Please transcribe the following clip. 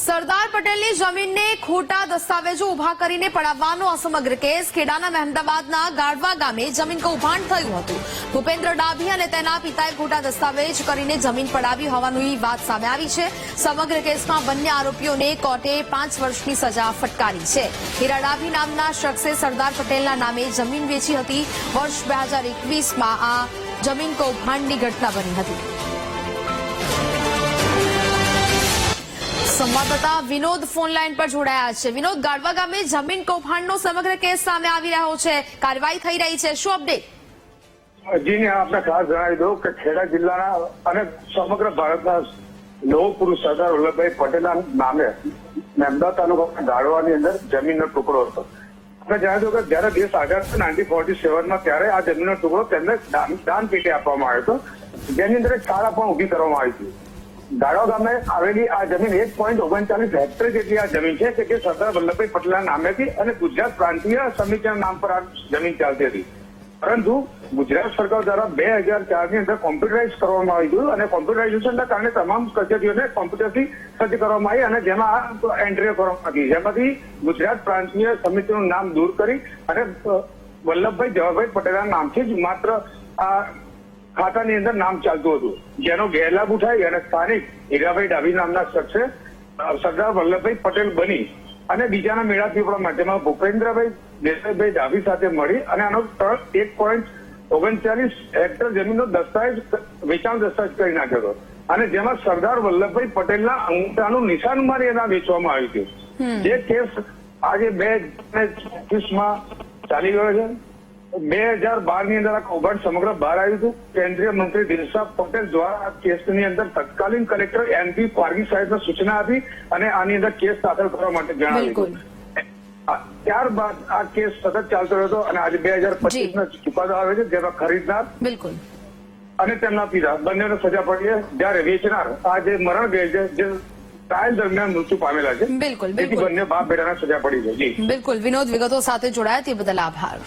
સરદાર પટેલની જમીનને ખોટા દસ્તાવેજો ઊભા કરીને પડાવવાનો આ સમગ્ર કેસ ખેડાના મહેમદાબાદના ગાઢવા ગામે જમીન કૌભાંડ થયું હતું. ભૂપેન્દ્ર ડાભી અને તેના પિતાએ ખોટા દસ્તાવેજ કરીને જમીન પડાવી હોવાની વાત સામે આવી છે. સમગ્ર કેસમાં બંને આરોપીઓને કોર્ટે પાંચ વર્ષની સજા ફટકારી છે. હીરા ડાભી નામના શખ્સે સરદાર પટેલના નામે જમીન વેચી હતી. વર્ષ બે હજાર એકવીસમાં આ જમીન કૌભાંડની ઘટના બની હતી. સંવાદદાતા વિનોદ ફોન લાઈન પર જોડાયા છે. વિનોદ, ગાડવા ગામે જમીન કૌભાંડનો સમગ્ર કેસ સામે આવી રહ્યો છે. કાર્યવાહી થઈ રહી છે. શું અપડેટ જી ને, આપને ખાસ જણાવી દઉં કે ખેડા જિલ્લાના અને સમગ્ર ભારતના લોહ પુરુષ સરદાર વલ્લભભાઈ પટેલના નામે મહેમદાદ તાલુકાના ગાળવાની અંદર જમીનનો ટુકડો હતો. આપણે જણાવી દઉં કે જયારે દેશ આઝાદ નાઇન્ટીન ફોર્ટી સેવનમાં ત્યારે આ જમીનનો ટુકડો તેમને દાન પેટે આપવામાં આવ્યો હતો. જેની અંદર શાળા પણ ઊભી કરવામાં આવી હતી. ગાળવા ગામે આવેલી આ જમીન એક પોઈન્ટ ઓગણચાલીસ હેક્ટર જેટલી આ જમીન છે કે જે સરદાર વલ્લભભાઈ પટેલના હતી અને ગુજરાત પ્રાંતીય સમિતિના નામ પર આ જમીન ચાલતી હતી. પરંતુ ગુજરાત સરકાર દ્વારા બે હજાર ચારની અંદર કોમ્પ્યુટરાઇઝ કરવામાં આવી ગયું અને કોમ્પ્યુટરાઇઝેશનના કારણે તમામ કચેરીઓને કોમ્પ્યુટરથી સજ્જ કરવામાં આવી અને જેમાં આ એન્ટ્રીઓ કરવામાં આવી. જેમાંથી ગુજરાત પ્રાંતીય સમિતિનું નામ દૂર કરી અને વલ્લભભાઈ જવાભાઈ પટેલના નામથી જ માત્ર આ ખાતાની અંદર નામ ચાલતું હતું. જેનો ગેરલાભ ઉઠાવી અને સ્થાનિક હીરાભાઈ ડાભી નામના શખ્સે સરદાર વલ્લભભાઈ પટેલ બની અને બીજાના મેળા પીપળા જેમાં ભૂપેન્દ્રભાઈ દેસાઈભાઈ ડાભી સાથે મળી અને આનો એક પોઈન્ટ ઓગણચાલીસ હેક્ટર જમીનનો દસ્તાવેજ વેચાણ દસ્તાવેજ કરી નાખ્યો હતો. અને જેમાં સરદાર વલ્લભભાઈ પટેલના અંગૂઠાનું નિશાન મારી એના વેચવામાં આવ્યું હતું. જે કેસ આજે બે માં ચાલી ગયો છે. બે હજાર બારની અંદર આ કૌભાંડ સમગ્ર બહાર આવ્યું હતું. કેન્દ્રીય મંત્રી દિલશા પટેલ દ્વારા આ કેસની અંદર તત્કાલીન કલેક્ટર એનપી પારગી સાહેબને સૂચના આપી અને આની અંદર કેસ દાખલ કરવા માટે જણાવ્યું ત્યારબાદ આ કેસ સતત ચાલતો રહ્યો હતો અને આજે બે હજાર પચીસ નો ચુકાદો આવે છે જેમાં ખરીદનાર બિલકુલ. અને તેમના પિતા બંનેને સજા પડી છે. જયારે વેચનાર આ જે મરણ ગયેલ છે જે ટ્રાયલ દરમિયાન મૃત્યુ પામેલા છે બિલકુલ, બિલકુલ. બંને બાપ બેટાના સજા પડી છે. બિલકુલ. વિનોદ વિગતો સાથે જોડાયા તે બદલ આભાર.